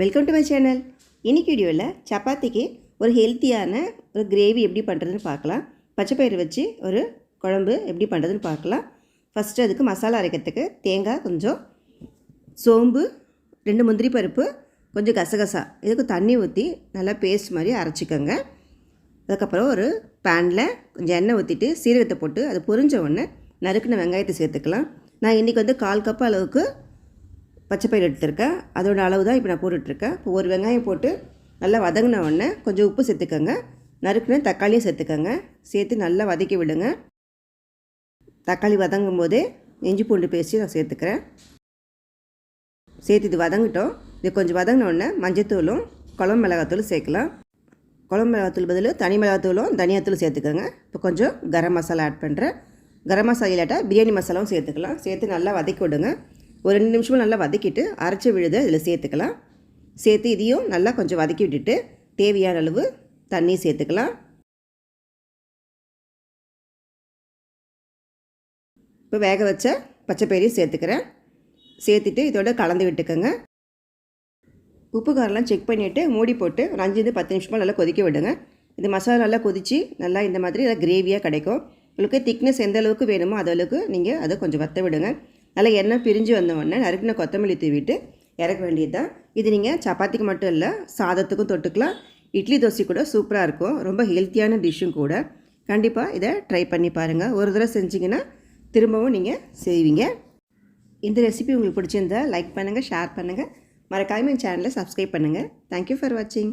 Welcome to my channel இன்னைக்கு வீடியோவில் சப்பாத்திக்கு ஒரு ஹெல்த்தியான ஒரு கிரேவி எப்படி பண்ணுறதுன்னு பார்க்கலாம். பச்சைப்பயிறு வச்சு ஒரு குழம்பு எப்படி பண்ணுறதுன்னு பார்க்கலாம். ஃபஸ்ட்டு அதுக்கு மசாலா அரைக்கிறதுக்கு தேங்காய் கொஞ்சம் சோம்பு ரெண்டு முந்திரி பருப்பு கொஞ்சம் கசகசா. இதுக்கு தண்ணி ஊற்றி நல்லா பேஸ்ட் மாதிரி அரைச்சிக்கோங்க. அதுக்கப்புறம் ஒரு பேனில் கொஞ்சம் எண்ணெய் ஊற்றிட்டு சீரகத்தை போட்டு அது பொரிஞ்ச உடனே நறுக்குன வெங்காயத்தை சேர்த்துக்கலாம். நான் இன்றைக்கி வந்து கால் கப் அளவுக்கு பச்சைப்பயிறு எடுத்திருக்கேன். அதோட அளவு தான் இப்போ நான் போட்டுட்ருக்கேன். இப்போ ஒரு வெங்காயம் போட்டு நல்லா வதங்கின உடனே கொஞ்சம் உப்பு சேர்த்துக்கோங்க. நறுக்குன தக்காளியும் சேர்த்துக்கோங்க. சேர்த்து நல்லா வதக்கி விடுங்க. தக்காளி வதங்கும் போதே இஞ்சி பூண்டு பேஸ்ட்டு நான் சேர்த்துக்கிறேன். சேர்த்து இது வதங்கிட்டோம். இது கொஞ்சம் வதங்கின உடனே மஞ்சத்தூளும் குழம்பு மிளகாத்தூளும் சேர்க்கலாம். குழம்பு மிளகாத்தூள் பதில் தனி மிளகாத்தூளும் தனியாத்தூளும் சேர்த்துக்கோங்க. இப்போ கொஞ்சம் கரம் மசாலா ஆட் பண்ணுறேன் கரம் மசாலா இல்லாட்டா பிரியாணி மசாலாவும் சேர்த்துக்கலாம். சேர்த்து நல்லா வதக்கி விடுங்க. ஒரு ரெண்டு நிமிஷமும் நல்லா வதக்கிட்டு அரைச்சி விழுத இதில் சேர்த்துக்கலாம். சேர்த்து இதையும் நல்லா கொஞ்சம் வதக்கி விட்டுட்டு தேவையான அளவு தண்ணி சேர்த்துக்கலாம். இப்போ வேக வச்ச பச்சைப்பயிரையும் சேர்த்துக்கிறேன். சேர்த்துட்டு இதோட கலந்து விட்டுக்கோங்க. உப்பு காரெல்லாம் செக் பண்ணிவிட்டு மூடி போட்டு ஒரு அஞ்சுலேருந்து பத்து நிமிஷமாக நல்லா கொதிக்க விடுங்க. இது மசாலா நல்லா கொதித்து நல்லா இந்த மாதிரி நல்லா கிரேவியாக கிடைக்கும். உங்களுக்கு திக்னஸ் எந்த அளவுக்கு வேணுமோ அது அளவுக்கு நீங்கள் அதை கொஞ்சம் வற்ற விடுங்க. நல்லா எண்ணெய் பிரிஞ்சு வந்தவொடனே நறுக்கின கொத்தமல்லி தூவிட்டு இறக்க வேண்டியது தான் இது நீங்கள் சப்பாத்திக்கு மட்டும் இல்லை சாதத்துக்கும் தொட்டுக்கலாம். இட்லி தோசை கூட சூப்பராக இருக்கும். ரொம்ப ஹெல்த்தியான டிஷ்ஷும் கூட. கண்டிப்பாக இதை ட்ரை பண்ணி பாருங்கள் ஒரு தடவை செஞ்சிங்கன்னா திரும்பவும் நீங்கள் செய்வீங்க. இந்த ரெசிபி உங்களுக்கு பிடிச்சிருந்தா லைக் பண்ணுங்கள் ஷேர் பண்ணுங்கள் மறக்காம என் சேனலை சப்ஸ்கிரைப் பண்ணுங்கள் தேங்க்யூ ஃபார் வாட்சிங்